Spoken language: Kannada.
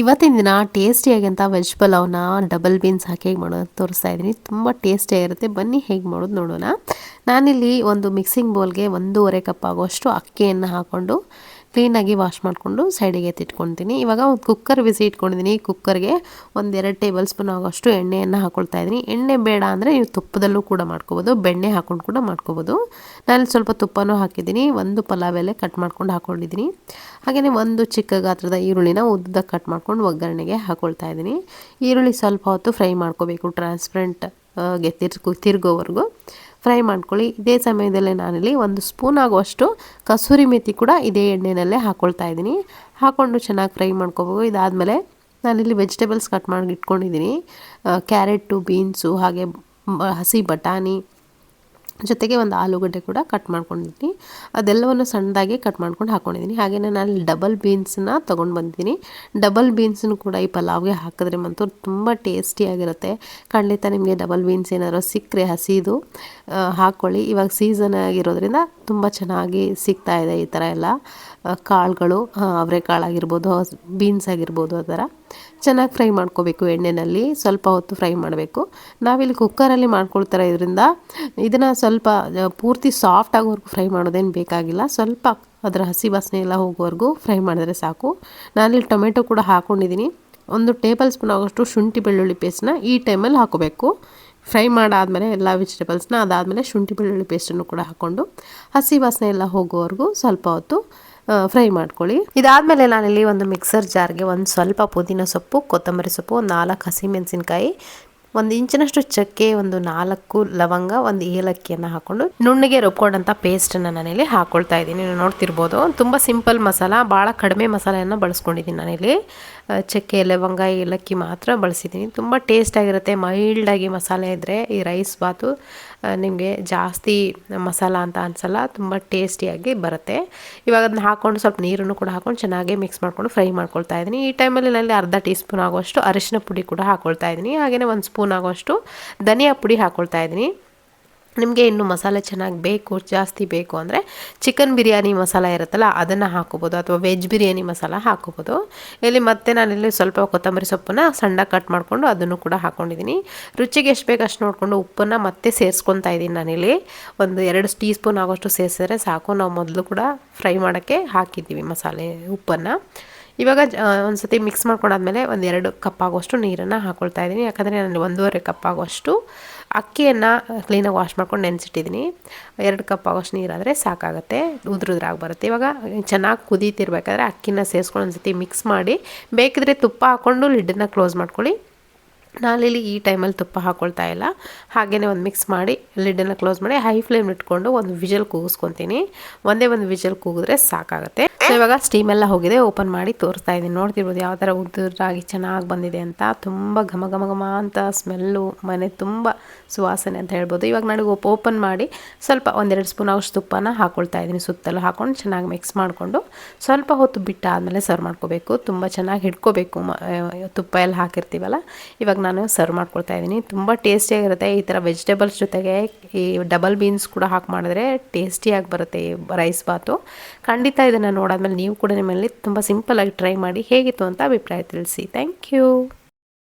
ಇವತ್ತಿನ ದಿನ ಟೇಸ್ಟಿಯಾಗಿಂತ ವೆಜ್ ಪಲಾವ್ನ ಡಬಲ್ ಬೀನ್ಸ್ ಹಾಕಿ ಹೇಗೆ ಮಾಡೋದು ತೋರಿಸ್ತಾ ಇದ್ದೀನಿ. ತುಂಬ ಟೇಸ್ಟಿಯಾಗಿರುತ್ತೆ ಬನ್ನಿ ಹೇಗೆ ಮಾಡೋದು ನೋಡೋಣ. ನಾನಿಲ್ಲಿ ಒಂದು ಮಿಕ್ಸಿಂಗ್ ಬೌಲ್ಗೆ ಒಂದೂವರೆ ಕಪ್ ಆಗುವಷ್ಟು ಅಕ್ಕಿಯನ್ನು ಹಾಕ್ಕೊಂಡು ಕ್ಲೀನಾಗಿ ವಾಶ್ ಮಾಡಿಕೊಂಡು ಸೈಡಿಗೆ ಎತ್ತಿಟ್ಕೊತೀನಿ ಇವಾಗ ಒಂದು ಕುಕ್ಕರ್ ಬಿಸಿ ಇಟ್ಕೊಂಡಿದ್ದೀನಿ ಕುಕ್ಕರ್ಗೆ ಒಂದೆರಡು ಟೇಬಲ್ ಸ್ಪೂನ್ ಆಗೋಷ್ಟು ಎಣ್ಣೆಯನ್ನು ಹಾಕೊಳ್ತಾ ಇದ್ದೀನಿ. ಎಣ್ಣೆ ಬೇಡ ಅಂದರೆ ನೀವು ತುಪ್ಪದಲ್ಲೂ ಕೂಡ ಮಾಡ್ಕೋಬೋದು. ಬೆಣ್ಣೆ ಹಾಕ್ಕೊಂಡು ಕೂಡ ಮಾಡ್ಕೋಬೋದು. ನಾನು ಸ್ವಲ್ಪ ತುಪ್ಪನೂ ಹಾಕಿದ್ದೀನಿ. ಒಂದು ಪಲಾವ್ ಎಲೆ ಕಟ್ ಮಾಡ್ಕೊಂಡು ಹಾಕ್ಕೊಂಡಿದ್ದೀನಿ ಹಾಗೆಯೇ ಒಂದು ಚಿಕ್ಕ ಗಾತ್ರದ ಈರುಳ್ಳಿನ ಉದ್ದ ಕಟ್ ಮಾಡ್ಕೊಂಡು ಒಗ್ಗರಣೆಗೆ ಹಾಕೊಳ್ತಾ ಇದ್ದೀನಿ. ಈರುಳ್ಳಿ ಸ್ವಲ್ಪ ಹೊತ್ತು ಫ್ರೈ ಮಾಡ್ಕೋಬೇಕು ಟ್ರಾನ್ಸ್ಪರೆಂಟ್ಗೆ ತಿರ್ಗೋ, ತಿರ್ಗೋವರೆಗೂ. ಫ್ರೈ ಮಾಡ್ಕೊಳ್ಳಿ. ಇದೇ ಸಮಯದಲ್ಲೇ ನಾನಿಲ್ಲಿ ಒಂದು ಸ್ಪೂನ್ ಆಗುವಷ್ಟು ಕಸೂರಿ ಮೆಥಿ ಕೂಡ ಇದೇ ಎಣ್ಣೆನಲ್ಲೇ ಹಾಕ್ಕೊಳ್ತಾ ಇದ್ದೀನಿ. ಹಾಕ್ಕೊಂಡು ಚೆನ್ನಾಗಿ ಫ್ರೈ ಮಾಡ್ಕೋಬೇಕು ಇದಾದಮೇಲೆ ನಾನಿಲ್ಲಿ ವೆಜಿಟೇಬಲ್ಸ್ ಕಟ್ ಮಾಡಿ ಇಟ್ಕೊಂಡಿದ್ದೀನಿ. ಕ್ಯಾರೆಟು ಬೀನ್ಸು ಹಾಗೆ ಹಸಿ ಬಟಾಣಿ ಜೊತೆಗೆ ಒಂದು ಆಲೂಗಡ್ಡೆ ಕೂಡ ಕಟ್ ಮಾಡ್ಕೊಂಡಿದ್ದೀನಿ. ಅದೆಲ್ಲವನ್ನು ಸಣ್ಣದಾಗಿ ಕಟ್ ಮಾಡ್ಕೊಂಡು ಹಾಕ್ಕೊಂಡಿದ್ದೀನಿ ಹಾಗೆಯೇ ನಾನು ಡಬಲ್ ಬೀನ್ಸನ್ನ ತೊಗೊಂಡು ಬಂದಿದ್ದೀನಿ. ಡಬಲ್ ಬೀನ್ಸನ್ನು ಕೂಡ ಈ ಪಲಾವ್ಗೆ ಹಾಕಿದ್ರೆ ಮತ್ತು ತುಂಬ ಟೇಸ್ಟಿಯಾಗಿರುತ್ತೆ ಖಂಡಿತ ನಿಮಗೆ ಡಬಲ್ ಬೀನ್ಸ್ ಏನಾದರೂ ಸಿಕ್ಕರೆ ಹಸಿದು ಹಾಕ್ಕೊಳ್ಳಿ ಇವಾಗ ಸೀಸನ್ ಆಗಿರೋದ್ರಿಂದ ತುಂಬ ಚೆನ್ನಾಗಿ ಸಿಗ್ತಾ ಈ ಥರ ಎಲ್ಲ ಕಾಳುಗಳು ಅವರೆಕಾಳು ಆಗಿರ್ಬೋದು ಬೀನ್ಸ್ ಆಗಿರ್ಬೋದು ಆ ಥರ ಚೆನ್ನಾಗಿ ಫ್ರೈ ಮಾಡ್ಕೋಬೇಕು ಎಣ್ಣೆಯಲ್ಲಿ ಸ್ವಲ್ಪ ಹೊತ್ತು ಫ್ರೈ ಮಾಡಬೇಕು. ನಾವಿಲ್ಲಿ ಕುಕ್ಕರಲ್ಲಿ ಮಾಡ್ಕೊಳ್ತಾರೆ ಇದರಿಂದ ಇದನ್ನು ಸ್ವಲ್ಪ ಪೂರ್ತಿ ಸಾಫ್ಟ್ ಆಗೋವರೆಗೂ ಫ್ರೈ ಮಾಡೋದೇನು ಬೇಕಾಗಿಲ್ಲ. ಸ್ವಲ್ಪ ಅದರ ಹಸಿ ವಾಸನೆ ಎಲ್ಲ ಹೋಗೋವರೆಗೂ ಫ್ರೈ ಮಾಡಿದ್ರೆ ಸಾಕು. ನಾನಿಲ್ಲಿ ಟೊಮೆಟೊ ಕೂಡ ಹಾಕ್ಕೊಂಡಿದ್ದೀನಿ ಒಂದು ಟೇಬಲ್ ಸ್ಪೂನ್ ಆಗೋಷ್ಟು ಶುಂಠಿ ಬೆಳ್ಳುಳ್ಳಿ ಪೇಸ್ಟ್ನ ಈ ಟೈಮಲ್ಲಿ ಹಾಕೋಬೇಕು ಫ್ರೈ ಮಾಡಾದಮೇಲೆ ಎಲ್ಲ ವೆಜಿಟೇಬಲ್ಸ್ನ ಅದಾದಮೇಲೆ ಶುಂಠಿ ಬೆಳ್ಳುಳ್ಳಿ ಪೇಸ್ಟನ್ನು ಕೂಡ ಹಾಕ್ಕೊಂಡು ಹಸಿ ವಾಸನೆ ಎಲ್ಲ ಹೋಗೋವರೆಗೂ ಸ್ವಲ್ಪ ಹೊತ್ತು ಫ್ರೈ ಮಾಡ್ಕೊಳ್ಳಿ. ಇದಾದಮೇಲೆ ನಾನಿಲ್ಲಿ ಒಂದು ಮಿಕ್ಸರ್ ಜಾರ್ಗೆ ಒಂದು ಸ್ವಲ್ಪ ಪುದೀನ ಸೊಪ್ಪು, ಕೊತ್ತಂಬರಿ ಸೊಪ್ಪು, ಒಂದು ನಾಲ್ಕು ಹಸಿಮೆಣಸಿನ್ಕಾಯಿ, ಒಂದು ಇಂಚಿನಷ್ಟು ಚಕ್ಕೆ, ಒಂದು ನಾಲ್ಕು ಲವಂಗ, ಒಂದು ಏಲಕ್ಕಿಯನ್ನು ಹಾಕೊಂಡು ನುಣ್ಣಗೆ ರುಬ್ಕೊಂಡಂಥ ಪೇಸ್ಟನ್ನು ನಾನಿಲ್ಲಿ ಹಾಕೊಳ್ತಾ ಇದ್ದೀನಿ. ನೀವು ನೋಡ್ತಿರ್ಬೋದು, ತುಂಬ ಸಿಂಪಲ್ ಮಸಾಲ ಭಾಳ ಕಡಿಮೆ ಮಸಾಲೆಯನ್ನು ಬಳಸ್ಕೊಂಡಿದ್ದೀನಿ ನಾನಿಲ್ಲಿ. ಚಕ್ಕೆ, ಲವಂಗ, ಏಲಕ್ಕಿ ಮಾತ್ರ ಬಳಸಿದ್ದೀನಿ. ತುಂಬ ಟೇಸ್ಟಾಗಿರುತ್ತೆ ಮೈಲ್ಡಾಗಿ ಮಸಾಲೆ ಇದ್ದರೆ ಈ ರೈಸ್ ಬಾತು ನಿಮಗೆ ಜಾಸ್ತಿ ಮಸಾಲ ಅಂತ ಅನ್ಸಲ್ಲ, ತುಂಬ ಟೇಸ್ಟಿಯಾಗಿ ಬರುತ್ತೆ. ಇವಾಗ ಅದನ್ನ ಹಾಕ್ಕೊಂಡು ಸ್ವಲ್ಪ ನೀರನ್ನು ಕೂಡ ಹಾಕ್ಕೊಂಡು ಚೆನ್ನಾಗಿ ಮಿಕ್ಸ್ ಮಾಡ್ಕೊಂಡು ಫ್ರೈ ಮಾಡ್ಕೊಳ್ತಾ ಇದ್ದೀನಿ. ಈ ಟೈಮಲ್ಲಿ ನಲ್ಲಿ ಅರ್ಧ ಟೀ ಸ್ಪೂನ್ ಆಗುವಷ್ಟು ಅರಿಶಿನ ಪುಡಿ ಕೂಡ ಹಾಕ್ಕೊಳ್ತಾ ಇದ್ದೀನಿ. ಹಾಗೆಯೇ ಒಂದು ಸ್ಪೂನ್ ಆಗುವಷ್ಟು ಧನಿಯಾ ಪುಡಿ ಹಾಕ್ಕೊಳ್ತಾ ಇದ್ದೀನಿ. ನಿಮಗೆ ಇನ್ನು ಮಸಾಲೆ ಚೆನ್ನಾಗಿ ಬೇಕು, ಜಾಸ್ತಿ ಬೇಕು ಅಂದರೆ ಚಿಕನ್ ಬಿರಿಯಾನಿ ಮಸಾಲ ಇರುತ್ತಲ್ಲ, ಅದನ್ನು ಹಾಕೋಬೋದು ಅಥವಾ ವೆಜ್ ಬಿರಿಯಾನಿ ಮಸಾಲ ಹಾಕೋಬೋದು. ಇಲ್ಲಿ ಮತ್ತೆ ನಾನಿಲ್ಲಿ ಸ್ವಲ್ಪ ಕೊತ್ತಂಬರಿ ಸೊಪ್ಪನ್ನು ಸಣ್ಣ ಕಟ್ ಮಾಡಿಕೊಂಡು ಅದನ್ನು ಕೂಡ ಹಾಕ್ಕೊಂಡಿದ್ದೀನಿ ರುಚಿಗೆ ಎಷ್ಟು ಬೇಕು ಅಷ್ಟು ನೋಡಿಕೊಂಡು ಉಪ್ಪನ್ನು ಮತ್ತೆ ಸೇರಿಸ್ಕೊತಾ ಇದ್ದೀನಿ ನಾನಿಲ್ಲಿ ಒಂದು ಎರಡು ಟೀ ಸ್ಪೂನ್ ಆಗೋಷ್ಟು ಸೇರಿಸಿದ್ರೆ ಸಾಕು. ನಾವು ಮೊದಲು ಕೂಡ ಫ್ರೈ ಮಾಡೋಕ್ಕೆ ಹಾಕಿದ್ದೀವಿ ಮಸಾಲೆ ಉಪ್ಪನ್ನು. ಇವಾಗ ಒಂದು ಸತಿ ಮಿಕ್ಸ್ ಮಾಡ್ಕೊಂಡಾದ್ಮೇಲೆ ಒಂದು ಎರಡು ಕಪ್ ಆಗುವಷ್ಟು ನೀರನ್ನು ಹಾಕ್ಕೊಳ್ತಾ ಇದ್ದೀನಿ. ಯಾಕಂದರೆ ನಾನು ಒಂದೂವರೆ ಕಪ್ ಆಗುವಷ್ಟು ಅಕ್ಕಿಯನ್ನು ಕ್ಲೀನಾಗಿ ವಾಶ್ ಮಾಡ್ಕೊಂಡು ನೆನೆಸಿಟ್ಟಿದ್ದೀನಿ. ಎರಡು ಕಪ್ ಆಗೋಷ್ಟು ನೀರಾದರೆ ಸಾಕಾಗುತ್ತೆ, ಉದ್ರುದ್ರಾಗಿ ಬರುತ್ತೆ. ಇವಾಗ ಚೆನ್ನಾಗಿ ಕುದೀತಿರ್ಬೇಕಾದ್ರೆ ಅಕ್ಕಿನ ಸೇರಿಸ್ಕೊಂಡು ಒಂದು ಸತಿ ಮಿಕ್ಸ್ ಮಾಡಿ, ಬೇಕಿದ್ರೆ ತುಪ್ಪ ಹಾಕ್ಕೊಂಡು ಲಿಡ್ಡನ್ನು ಕ್ಲೋಸ್ ಮಾಡ್ಕೊಳ್ಳಿ. ನಾನಿಲ್ಲಿ ಈ ಟೈಮಲ್ಲಿ ತುಪ್ಪ ಹಾಕ್ಕೊಳ್ತಾ ಇಲ್ಲ. ಹಾಗೇ ಒಂದು ಮಿಕ್ಸ್ ಮಾಡಿ ಲಿಡ್ಡನ್ನು ಕ್ಲೋಸ್ ಮಾಡಿ ಹೈ ಫ್ಲೇಮ್ ಇಟ್ಕೊಂಡು ಒಂದು ವಿಜಲ್ ಕೂಗಿಸ್ಕೊತೀನಿ. ಒಂದೇ ಒಂದು ವಿಜಲ್ ಕೂಗಿದ್ರೆ ಸಾಕಾಗುತ್ತೆ. ಸೊ ಇವಾಗ ಸ್ಟೀಮ್ ಎಲ್ಲ ಹೋಗಿದೆ ಓಪನ್ ಮಾಡಿ ತೋರಿಸ್ತಾ ಇದ್ದೀನಿ. ನೋಡ್ತಿರ್ಬೋದು ಯಾವ ಥರ ಉದುರಾಗಿ ಚೆನ್ನಾಗಿ ಬಂದಿದೆ ಅಂತ. ತುಂಬ ಘಮ ಘಮ ಘಮ ಅಂತ ಸ್ಮೆಲ್ಲು ಮನೆ ತುಂಬ ಸುವಾಸನೆ ಅಂತ ಹೇಳ್ಬೋದು. ಇವಾಗ ನನಗೆ ಓಪನ್ ಮಾಡಿ ಸ್ವಲ್ಪ ಒಂದೆರಡು ಸ್ಪೂನ್ ಅಷ್ಟು ತುಪ್ಪನ ಹಾಕ್ಕೊಳ್ತಾ ಇದ್ದೀನಿ. ಸುತ್ತಲೂ ಹಾಕ್ಕೊಂಡು ಚೆನ್ನಾಗಿ ಮಿಕ್ಸ್ ಮಾಡಿಕೊಂಡು ಸ್ವಲ್ಪ ಹೊತ್ತು ಬಿಟ್ಟಾದಮೇಲೆ ಸರ್ವ್ ಮಾಡ್ಕೋಬೇಕು. ತುಂಬ ಚೆನ್ನಾಗಿ ಹಿಡ್ಕೋಬೇಕು ತುಪ್ಪ ಎಲ್ಲ ಹಾಕಿರ್ತೀವಲ್ಲ. ಇವಾಗ ನಾನು ಸರ್ವ್ ಮಾಡ್ಕೊಳ್ತಾ ಇದ್ದೀನಿ. ತುಂಬ ಟೇಸ್ಟಿಯಾಗಿರುತ್ತೆ ಈ ಥರ ವೆಜಿಟೇಬಲ್ಸ್ ಜೊತೆಗೆ ಈ ಡಬಲ್ ಬೀನ್ಸ್ ಕೂಡ ಹಾಕಿ ಮಾಡಿದ್ರೆ ಟೇಸ್ಟಿಯಾಗಿ ಬರುತ್ತೆ ಈ ರೈಸ್ ಬಾತು. ಖಂಡಿತ ಇದನ್ನು ನೋಡಾದ್ಮೇಲೆ ನೀವು ಕೂಡ ನಿಮ್ಮಲ್ಲಿ ತುಂಬ ಆಗಿ ಟ್ರೈ ಮಾಡಿ ಹೇಗಿತ್ತು ಅಂತ ಅಭಿಪ್ರಾಯ ತಿಳಿಸಿ. Thank you